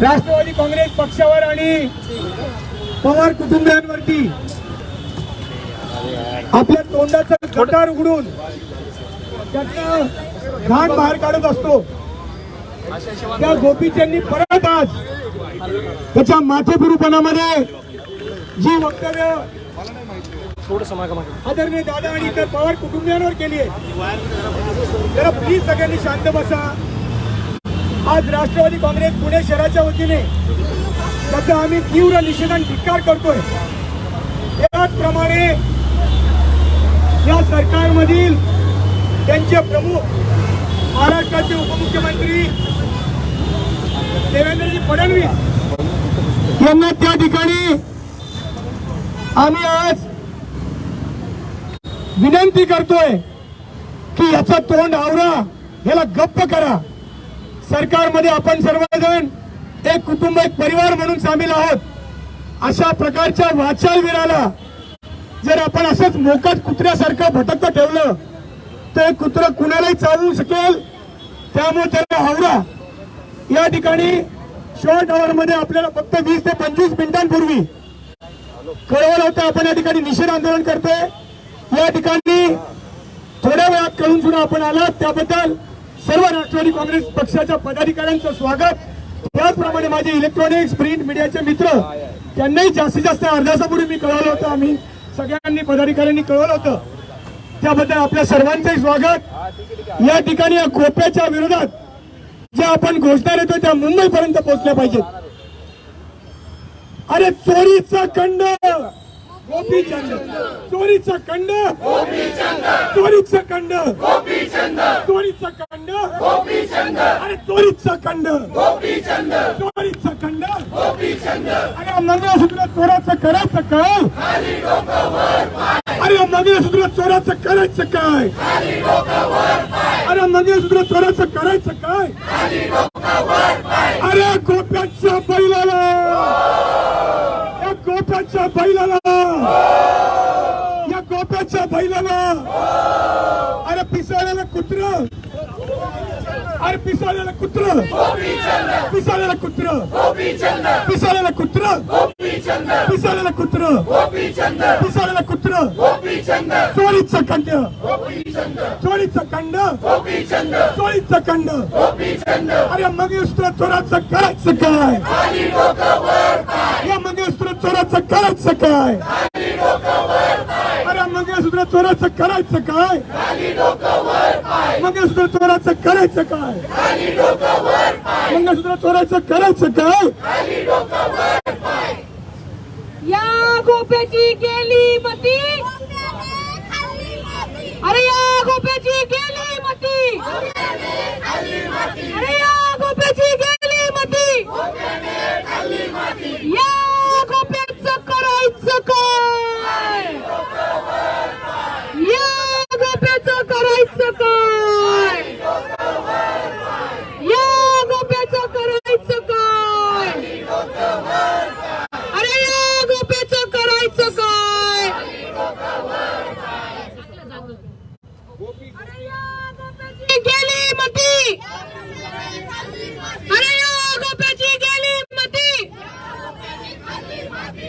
राष्ट्रवादी काँग्रेस पक्षावर आणि पवार कुटुंबियांवरती आपल्या तोंडाचं गटार उघडून त्यातनं घाण बाहेर काढत असतो. त्या गोपीचंदनी परत आज त्याच्या माथेपुरूपणामध्ये जी वक्तव्य आदरणीय दादा आणि इतर पवार कुटुंबियांवर केली आहे. जरा प्लीज सगळ्यांनी शांत बसा. आज राष्ट्रवादी काँग्रेस पुणे शहराच्या वतीने त्याचा आम्ही तीव्र निषेध आणि धिक्कार करतोय. त्याचप्रमाणे या सरकारमधील त्यांचे प्रमुख महाराष्ट्राचे उपमुख्यमंत्री देवेंद्रजी फडणवीस यांना त्या ठिकाणी आम्ही आज विनंती करतोय की याचा तोंड आवरा याला गप्प करा. सरकारमध्ये आपण सर्वजण एक कुटुंब एक परिवार म्हणून सामील आहोत. अशा प्रकारच्या वाचालवीराला जर आपण असंच मोकात कुत्र्यासारखं भटकत ठेवलं तर कुत्रं कुणालाही चालू शकेल? त्यामुळे त्याला आवरा या ठिकाणी शॉर्ट आवर मध्ये आपल्याला फक्त वीस ते पंचवीस मिनिटांपूर्वी कळवलं होतं आपण या ठिकाणी निषेध आंदोलन करतोय. या ठिकाणी थोड्या वेळात कळून सुद्धा आपण आलात. त्याबद्दल सर्व राष्ट्रवादी काँग्रेस पक्षाच्या पदाधिकाऱ्यांचं स्वागत. त्याचप्रमाणे माझे इलेक्ट्रॉनिक्स प्रिंट मीडियाचे मित्र त्यांनाही जास्तीत जास्त अर्ध्या तासापूर्वी मी कळवलं होतं. आम्ही सगळ्यांनी पदाधिकाऱ्यांनी कळवलं होतं. त्याबद्दल आपल्या सर्वांचंही स्वागत. या ठिकाणी या गोप्याच्या विरोधात ज्या आपण घोषणा देतो त्या मुंबईपर्यंत पोहोचल्या पाहिजेत. अरे चोरीचा खंड! गोपीचंद चोरीचा खंड चोरीचा खंड चोरीचा खंड अरे चोरीचा खंड चोरीचा खंड अरे मंगळसूत्र चोराचं करायचं काय? अरे मंगळसूत्र चोराचं करायचं काय? अरे मंगळसूत्र चोराचं करायचं काय? अरे गोप्याच्या बैलाला या गोप्याच्या बैलाला बैलाला अरे पिसाळ्याला कुत्र. अरे पिसाळ्याला कुत्र. पिसाळ्याला कुत्र. पिसाळ्याला कुत्र. पिसाळ्याला कुत्र. पिसाळ्याला कुत्र. चोरीचं खंड. चोरीचं खंड. चोरीचं खंड. अरे मंगळसूत्र चोराचं करायचं काय? या मंगळसूत्र चोराचं करायचं काय? अरे चोराचं करायचं काय? मंगळसूत्र चोराचं करायचं काय? मंगळसूत्र चोराचं करायचं काय? या गोप्याची गेली मती. अरे या गोप्याची गेली मती. अरे या गोप्याची गेली मती. या गोप्याचं करायचं काय या गोप्याचं करायचं काय या गोप्याचं करायचं काय अरे या गोप्याचं करायचं काय अरे या गोप्याची गेली मती अरे या गोप्याची गेली मती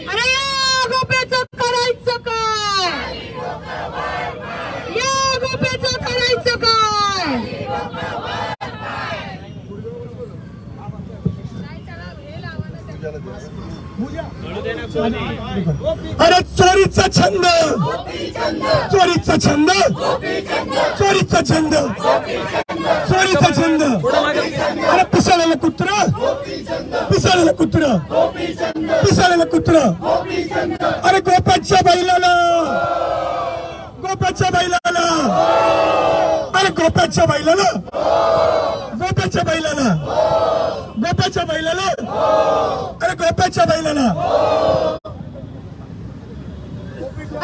अरे या गोप्याचं करायचं काय या गोप्याचं करायचं काय अरे चोरीचा छंद. चोरीचा छंद. चोरीचा छंद. चोरीचा छंद. अरे पिसाळलेलं कुत्र. पिसाळलेलं कुत्र. पिसाळलेलं कुत्र. अरे गोपाच्या बैलाला. गोपाच्या बैलाला. अरे गोपाच्या बैलाला. गोपाच्या बैलाला. गोपाच्या बैलाला. अरे बैलाला.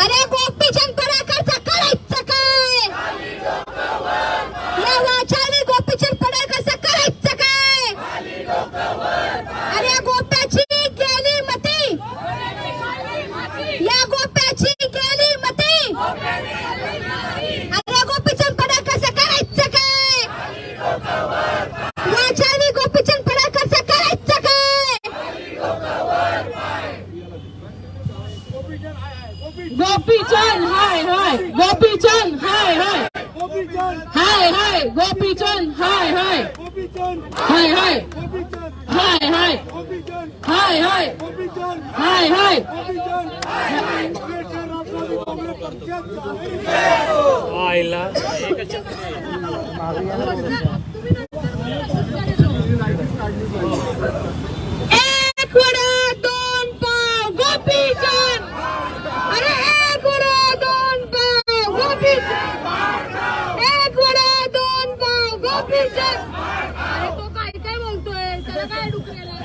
अरे गोपीचंद पडाकरचं करायचं काय या वाचाने गोपीचंद पडाकरचं करायचं काय अरे गोप्याची गेली मती या गोप्याची गेली मती अरे गोपीचंद पडाकरचं करायचं काय वाचाने गोपीचंद पडाकरचं करायचं काय हाय हाय हाय हाय हाय हाय हाय हाय एक वडा दोन पाव गोपीचंद अरे एक वडा दोन पाव गोपीचंद एक वडा दोन पाव गोपीचंद अरे तो काय काय बोलतोय त्याला काय डुकरेला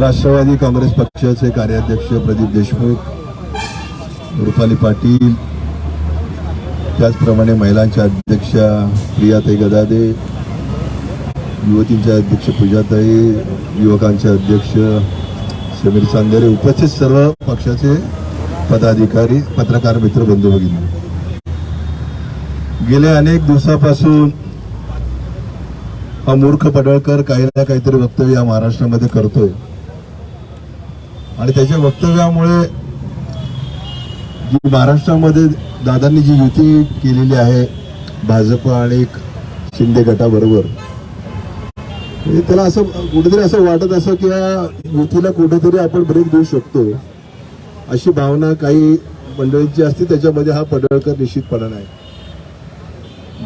राष्ट्रवादी काँग्रेस पक्षाचे कार्याध्यक्ष प्रदीप देशमुख रुपाली पाटील त्याचप्रमाणे महिलांच्या अध्यक्षा प्रियाताई गदादे युवतींच्या अध्यक्ष पूजाताई युवकांचे अध्यक्ष समीर चांदेरे उपस्थित सर्व पक्षाचे पदाधिकारी पत्रकार मित्र बंधू भगिनी. गेल्या अनेक दिवसापासून हा मूर्ख पडळकर काही ना काहीतरी वक्तव्य या महाराष्ट्रामध्ये करतोय. आणि त्याच्या वक्तव्यामुळे जी महाराष्ट्रामध्ये दादांनी जी युती केलेली आहे भाजप आणि शिंदे गटाबरोबर म्हणजे त्याला असं कुठेतरी असं वाटत असं की या युतीला कुठेतरी आपण ब्रेक देऊ शकतो. अशी भावना काही मंडळींची असते त्याच्यामध्ये हा पडळकर निश्चितपणा नाही.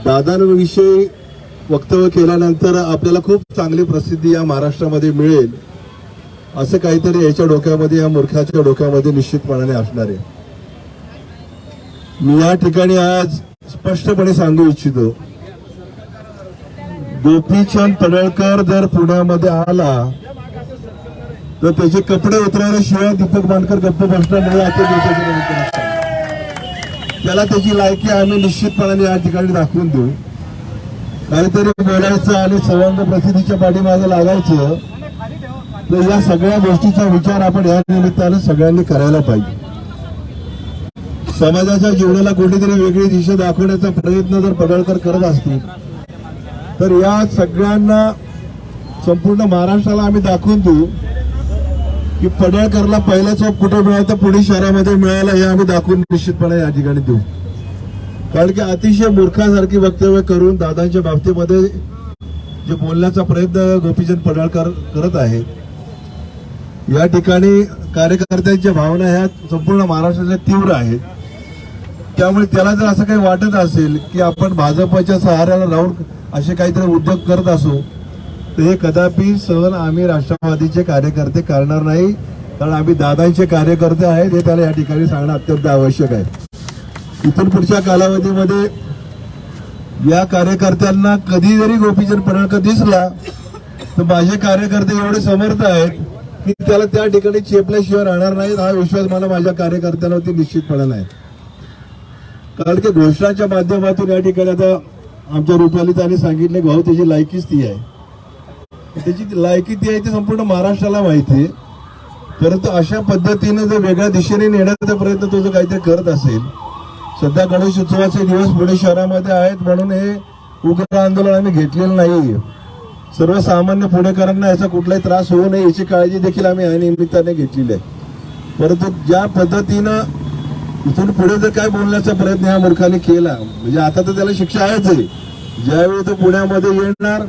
दादांविषयी वक्तव्य केल्यानंतर आपल्याला खूप चांगली प्रसिद्धी या महाराष्ट्रामध्ये मिळेल. असं काहीतरी याच्या डोक्यामध्ये या मूर्खाच्या डोक्यामध्ये निश्चितपणाने असणार आहे. मी या ठिकाणी आज स्पष्टपणे सांगू इच्छितो गोपीचंद तडळकर जर पुण्यामध्ये आला तर त्याचे कपडे उतरवल्याशिवाय दीपक मानकर गप्प बसणार नाही त्याला त्याची लायकी आम्ही निश्चितपणाने या ठिकाणी दाखवून देऊ. काहीतरी बोलायचं आणि संबंध प्रसिद्धीच्या पाठीमागे लागायचं तर या सगळ्या गोष्टीचा विचार आपण या निमित्तानं सगळ्यांनी करायला पाहिजे. समाजाच्या जीवनाला कुठेतरी वेगळी दिशा दाखवण्याचा प्रयत्न जर पडळकर करत असतील तर या सगळ्यांना संपूर्ण महाराष्ट्राला आम्ही दाखवून देऊ की पडळकरला पहिला चौक कुठे मिळाला पुणे शहरामध्ये मिळाला हे आम्ही दाखवून निश्चितपणे या ठिकाणी देऊ. कारण की अतिशय मूर्खासारखी वक्तव्य करून दादांच्या बाबतीमध्ये जे बोलण्याचा प्रयत्न गोपीचंद पडळकर करत आहेत या ठिकाणी कार्यकर्त्यांच्या भावना ह्या संपूर्ण महाराष्ट्राच्या तीव्र आहेत. त्यामुळे त्याला जर असं काही वाटत असेल की आपण भाजपच्या सहाऱ्याला राहून असे काहीतरी उद्योग करत असू तर हे कदापि सहन आम्ही राष्ट्रवादीचे कार्यकर्ते करणार नाही. कारण आम्ही दादांचे कार्यकर्ते आहेत हे त्याला या ठिकाणी सांगणं अत्यंत आवश्यक आहे. इथून पुढच्या कालावधीमध्ये या कार्यकर्त्यांना कधी जरी गोपीचंद पडळकर दिसला तर माझे कार्यकर्ते एवढे समर्थ आहेत मी त्याला त्या ठिकाणी चेपल्याशिवाय राहणार नाहीत. हा विश्वास मला माझ्या कार्यकर्त्यांवरती निश्चितपणे नाही. कारण की घोषणाच्या माध्यमातून या ठिकाणी आता आमच्या रुपाली त्याने सांगितले भाऊ त्याची लायकीच ती आहे. त्याची लायकी ती आहे ती संपूर्ण महाराष्ट्राला माहिती आहे. परंतु अशा पद्धतीने जर वेगळ्या दिशेने नेण्याचा प्रयत्न तो जर काहीतरी करत असेल सध्या गणेश उत्सवाचे दिवस पुणे शहरामध्ये आहेत म्हणून हे उग्र आंदोलन आम्ही घेतलेलं नाही सर्वसामान्य पुणेकरांना याचा कुठलाही त्रास होऊ नये याची काळजी देखील आम्ही या निमित्ताने घेतलेली आहे. परंतु ज्या पद्धतीनं इथून पुढे जर काय बोलण्याचा प्रयत्न या मूर्खाने केला म्हणजे आता तर त्याला शिक्षा आहेच आहे. ज्यावेळी तो पुण्यामध्ये येणार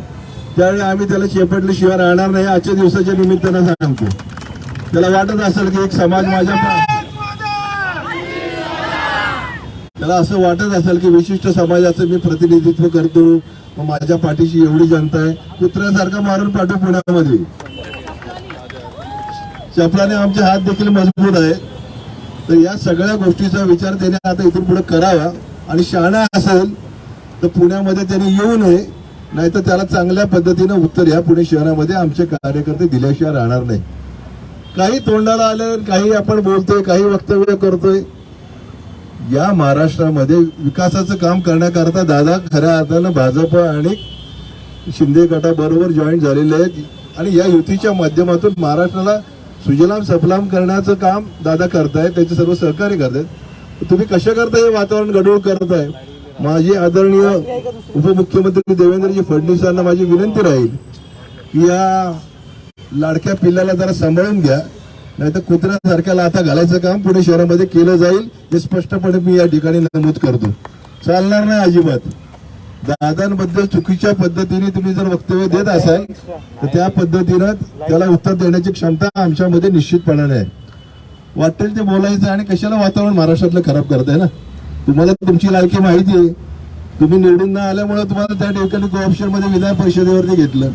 त्यावेळी आम्ही त्याला शेपटल्याशिवाय राहणार नाही आजच्या दिवसाच्या निमित्तानं सांगतो. त्याला वाटत असेल की एक समाज माझ्या त्याला असं वाटत असेल की विशिष्ट समाजाचं मी प्रतिनिधित्व करतो मग माझ्या पाठीशी एवढी जनता आहे कुत्र्यासारखा मारून पाठवू पुण्यामध्ये. चपलाने आमचे हात देखील मजबूत आहेत. तर या सगळ्या गोष्टीचा विचार त्याने आता इथून पुढे करावा. आणि शहाणा असेल तर पुण्यामध्ये त्याने येऊ नये. नाहीतर त्याला चांगल्या पद्धतीनं उत्तर या पुणे शहरामध्ये आमचे कार्यकर्ते दिल्याशिवाय राहणार नाही. काही तोंडाला आले काही आपण बोलतोय काही वक्तव्य करतोय. या महाराष्ट्रामध्ये विकासाचं काम करण्याकरता दादा खऱ्या अर्थानं भाजप आणि शिंदे गटाबरोबर जॉईन झालेले आहेत. आणि या युतीच्या माध्यमातून महाराष्ट्राला सुजलाम सफलाम करण्याचं काम दादा करतायत त्याचे सर्व सहकार्य करतायत. तुम्ही कशा करताय हे वातावरण गडबड करताय? माझी आदरणीय उपमुख्यमंत्री देवेंद्रजी फडणवीसांना माझी विनंती राहील की या लाडक्या पिल्लाला जरा सांभाळून घ्या. नाही तर कुत्र्यासारख्या लाथा घालायचं काम पुणे शहरामध्ये केलं जाईल हे स्पष्टपणे मी या ठिकाणी नमूद करतो. चालणार नाही अजिबात. दादांबद्दल चुकीच्या पद्धतीने तुम्ही जर वक्तव्य देत असाल तर त्या पद्धतीनं त्याला उत्तर देण्याची क्षमता आमच्यामध्ये निश्चितपणाने आहे वाटेल ते बोलायचं आणि कशाला वातावरण महाराष्ट्रातलं खराब करताय ना? तुम्हाला तुमची लायकी माहिती आहे. तुम्ही निवडून न आल्यामुळे तुम्हाला त्या ठिकाणी कोऑप्शनमध्ये विधान परिषदेवरती घेतलं.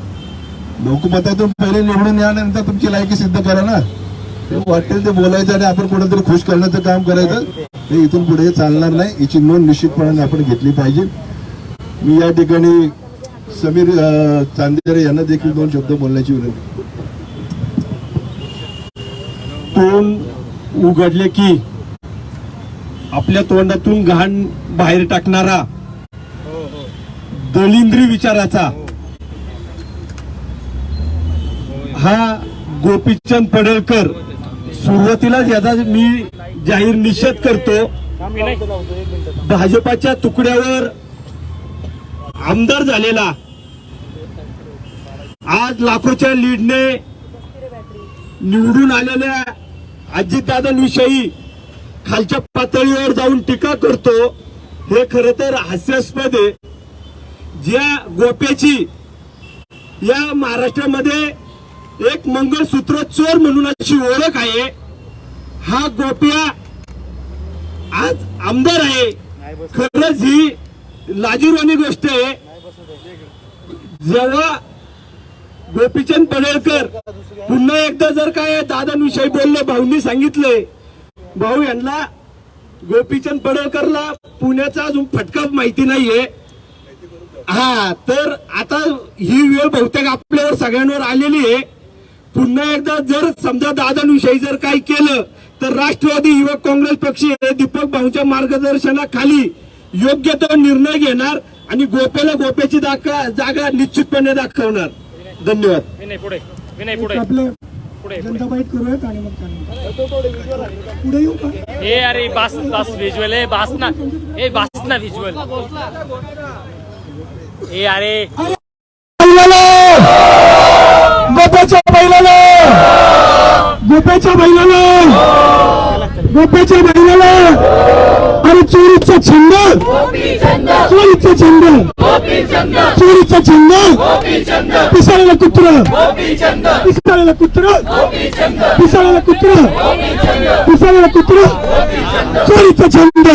लोकमतातून पहिले निवडून यानंतर तुमची लायकी सिद्ध करा ना? वाटेल ते बोलायचं आणि आपण कोणातरी खुश करण्याचं काम करायचं हे इथून पुढे चालणार नाही. याची नोंद निश्चितपणाने आपण घेतली पाहिजे. मी या ठिकाणी समीर चांदेरे यांना देखील दोन शब्द बोलण्याची विनंती तोंड उघडले की आपल्या तोंडातून घाण बाहेर टाकणारा दलिंद्री विचाराचा हा गोपीचंद पडळकर सुरुवातीला याचा मी जाहीर निषेध करतो. भाजपाच्या तुकड्यावर आमदार झालेला आज लाखोच्या लीडने निवडून आलेल्या अजितदादांविषयी खालच्या पातळीवर जाऊन टीका करतो. हे खर तर हास्यास्पद आहे. ज्या गोप्याची या महाराष्ट्रामध्ये एक मंगळसूत्र चोर म्हणून अशी ओळख आहे. हा गोप्या आज आमदार आहे. खरंच ही लाजीरवाणी गोष्ट आहे. जेव्हा गोपीचंद पडळकर पुन्हा एकदा जर काय दादांविषयी बोलले भाऊंनी सांगितलंय. भाऊ यांना गोपीचंद पडळकरला पुण्याचा अजून फटका माहिती नाहीये. हा तर आता ही वेळ बहुतेक आपल्यावर सगळ्यांवर आलेली आहे. पुन्हा एकदा जर समजा दादांविषयी जर काही केलं तर राष्ट्रवादी युवक काँग्रेस पक्ष हे दीपक भाऊच्या मार्गदर्शनाखाली योग्य तो निर्णय घेणार आणि गोप्याला गोप्याची दाखा जागा निश्चितपणे दाखवणार. धन्यवाद. विनय पुढे. विनय पुढे. आपलं पुढे जनता बाईट करूयात आणि मग त्यानंतर पुढे येऊ का? ए अरे बास बास व्हिज्युअल ए बास ना. ए बास ना व्हिज्युअल ए अरे बैलाला गोप्याच्या बैलाला गोप्याच्या बैलाला. गोप्याच्या बैलाला. अरे चोरीचा छंद चोरीचा छंद चोरीचा छंद पिसाळेला कुत्र पिसाळेला कुत्र पिसाळेला कुत्र पिसाळेला कुत्र चोरीचा छंद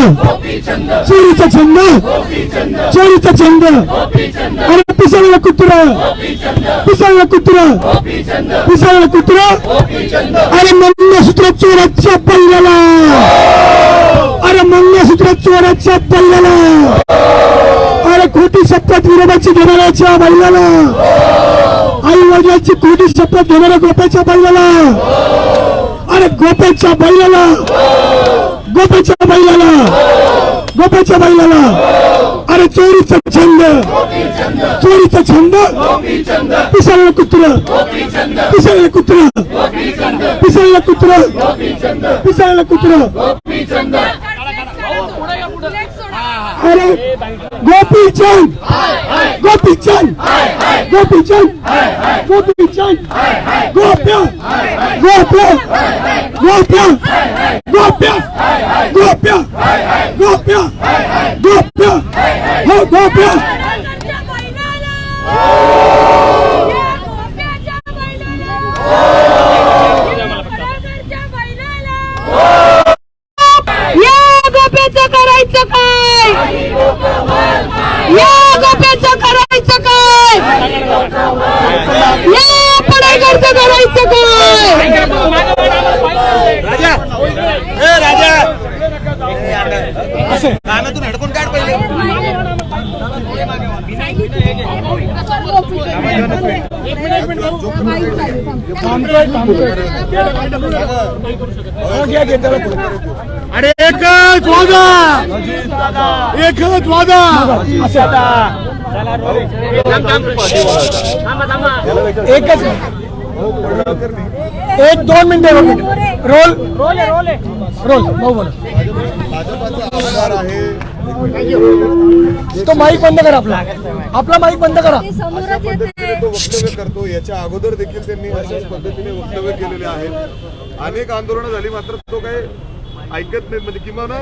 चोरीचा छंद चोरीचा छंद अरे पिसाळेला कुत्र पिसाळेला कुत्र पिसाळेला कुत्र अरे मंगळसूत्र चोराच्या पल्ल्याला अरे मंगळसूत्र चोराच्या पल्ल्याला अरे खोटी शपथ विरोधाची घेणाऱ्याच्या बैलाला आई वडिलांची खोटी शपथ घेणाऱ्या गोप्याच्या बैलाला अरे गोप्याच्या बैलाला गोप्याच्या बैलाला गोप्याच्या बैलाला अरे चोरीचा छंद। चोरीचा छंद। पिसाळलं कुत्र। पिसाळलं कुत्र। पिसाळलं कुत्र। पिसाळलं कुत्र। अरे गोपीचंद गोपीचंद गोपीचंद गोपीचंद गोप्या गोप्या गोप्या गोप्या गोप्या गोप्या गोप्या हो गोप्या अरे एकच वादा एकच वादा एकच एक दोन मिनिटं रोल रोल रोल भाऊ बोला. तो माईक बंद करा आपला. आपला माईक बंद करा. वक्तव्य करतो. याच्या अगोदर देखील त्यांनी अशाच पद्धतीने वक्तव्य केलेले आहेत. अनेक आंदोलनं झाली मात्र तो काय ऐकत नाहीत. म्हणजे किंवा ना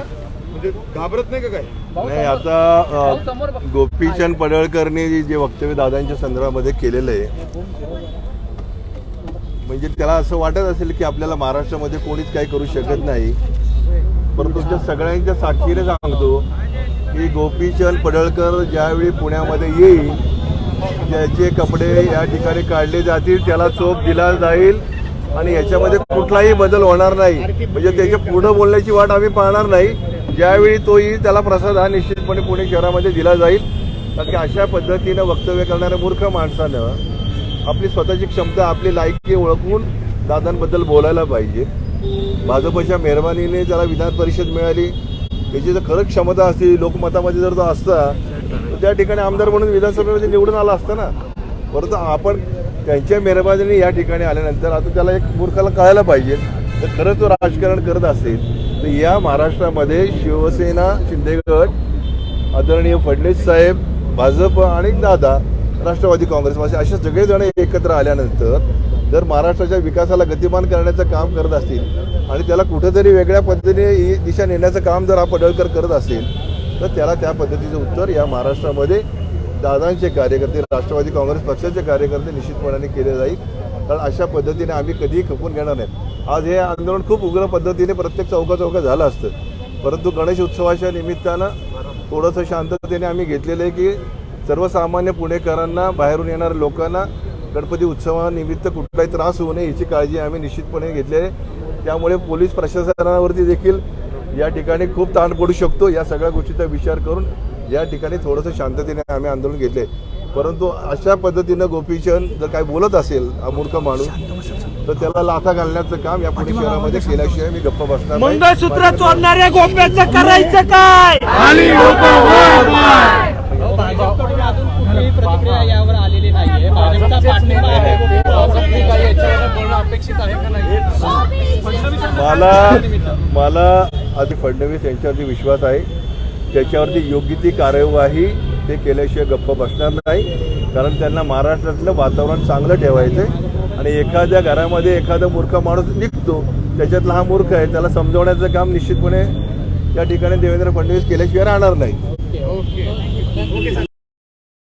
म्हणजे घाबरत नाही का काय नाही आता गोपीचंद पडळकरने जे वक्तव्य दादांच्या संदर्भामध्ये केलेलं आहे म्हणजे त्याला असं वाटत असेल की आपल्याला महाराष्ट्रामध्ये कोणीच काही करू शकत नाही. परंतु त्या सगळ्यांच्या साक्षीने सांगतो की गोपीचंद पडळकर ज्यावेळी पुण्यामध्ये येईल त्याचे कपडे या ठिकाणी काढले जातील त्याला चोप दिला जाईल आणि याच्यामध्ये कुठलाही बदल होणार नाही. म्हणजे त्याच्या पुढं बोलण्याची वाट आम्ही पाहणार नाही. ज्यावेळी तो येईल त्याला प्रसाद हा निश्चितपणे पुणे शहरामध्ये दिला जाईल. कारण की अशा पद्धतीनं वक्तव्य करणाऱ्या मूर्ख माणसानं आपली स्वतःची क्षमता आपली लायकी ओळखून दादांबद्दल बोलायला पाहिजे. भाजपच्या मेहरबानीने ज्याला विधान परिषद मिळाली. त्याची जर खरंच क्षमता असती लोकमतामध्ये जर तो असता तर त्या ठिकाणी आमदार म्हणून विधानसभेमध्ये निवडून आला असता ना. परंतु आपण त्यांच्या मेहरबानीने या ठिकाणी आल्यानंतर आता त्याला एक मूर्खाला कळायला पाहिजे. तर खरंच तो राजकारण करत असेल तर या महाराष्ट्रामध्ये शिवसेना शिंदेगड आदरणीय फडणवीस साहेब भाजप आणि दादा राष्ट्रवादी काँग्रेस असे असे सगळेजण एकत्र आल्यानंतर जर महाराष्ट्राच्या विकासाला गतिमान करण्याचं काम करत असतील आणि त्याला कुठेतरी वेगळ्या पद्धतीने ही दिशा नेण्याचं काम जर हा पडळकर करत असेल तर त्याला त्या पद्धतीचं उत्तर या महाराष्ट्रामध्ये दादांचे कार्यकर्ते राष्ट्रवादी काँग्रेस पक्षाचे कार्यकर्ते निश्चितपणाने केले जाईल. कारण अशा पद्धतीने आम्ही कधीही खपून घेणार नाही आज हे आंदोलन खूप उग्र पद्धतीने प्रत्येक चौका चौका झालं असतं. परंतु गणेश उत्सवाच्या निमित्तानं थोडंसं शांततेने आम्ही घेतलेलं आहे की सर्वसामान्य पुणेकरांना बाहेरून येणाऱ्या लोकांना गणपती उत्सवानिमित्त कुठलाही त्रास होऊ नये याची काळजी आम्ही निश्चितपणे घेतली आहे. त्यामुळे पोलीस प्रशासनावरती देखील या ठिकाणी खूप ताण पडू शकतो. या सगळ्या गोष्टीचा विचार करून या ठिकाणी थोडंसं शांततेने आम्ही आंदोलन घेतले. परंतु अशा पद्धतीनं गोपीचंद जर काय बोलत असेल हा मूर्ख माणूस तर त्याला लाथा घालण्याचं काम या पुणे शहरामध्ये केल्याशिवाय मी गप्प बसणार नाही. मंगळसूत्र चोरणाऱ्या गोप्याचं करायचं काय? पाठिंबा आहे काही याच्यावर बोलणं अपेक्षित आहे का नाही मला मला आधी फडणवीस यांच्यावरती विश्वास आहे. त्याच्यावरती योग्य ती कार्यवाही ते केल्याशिवाय गप्प बसणार नाही. कारण त्यांना महाराष्ट्रातलं वातावरण चांगलं ठेवायचं आहे आणि एखाद्या घरामध्ये एखादा मूर्ख माणूस निघतो त्याच्यातला हा मूर्ख आहे त्याला समजवण्याचं काम निश्चितपणे त्या ठिकाणी देवेंद्र फडणवीस केल्याशिवाय राहणार नाही.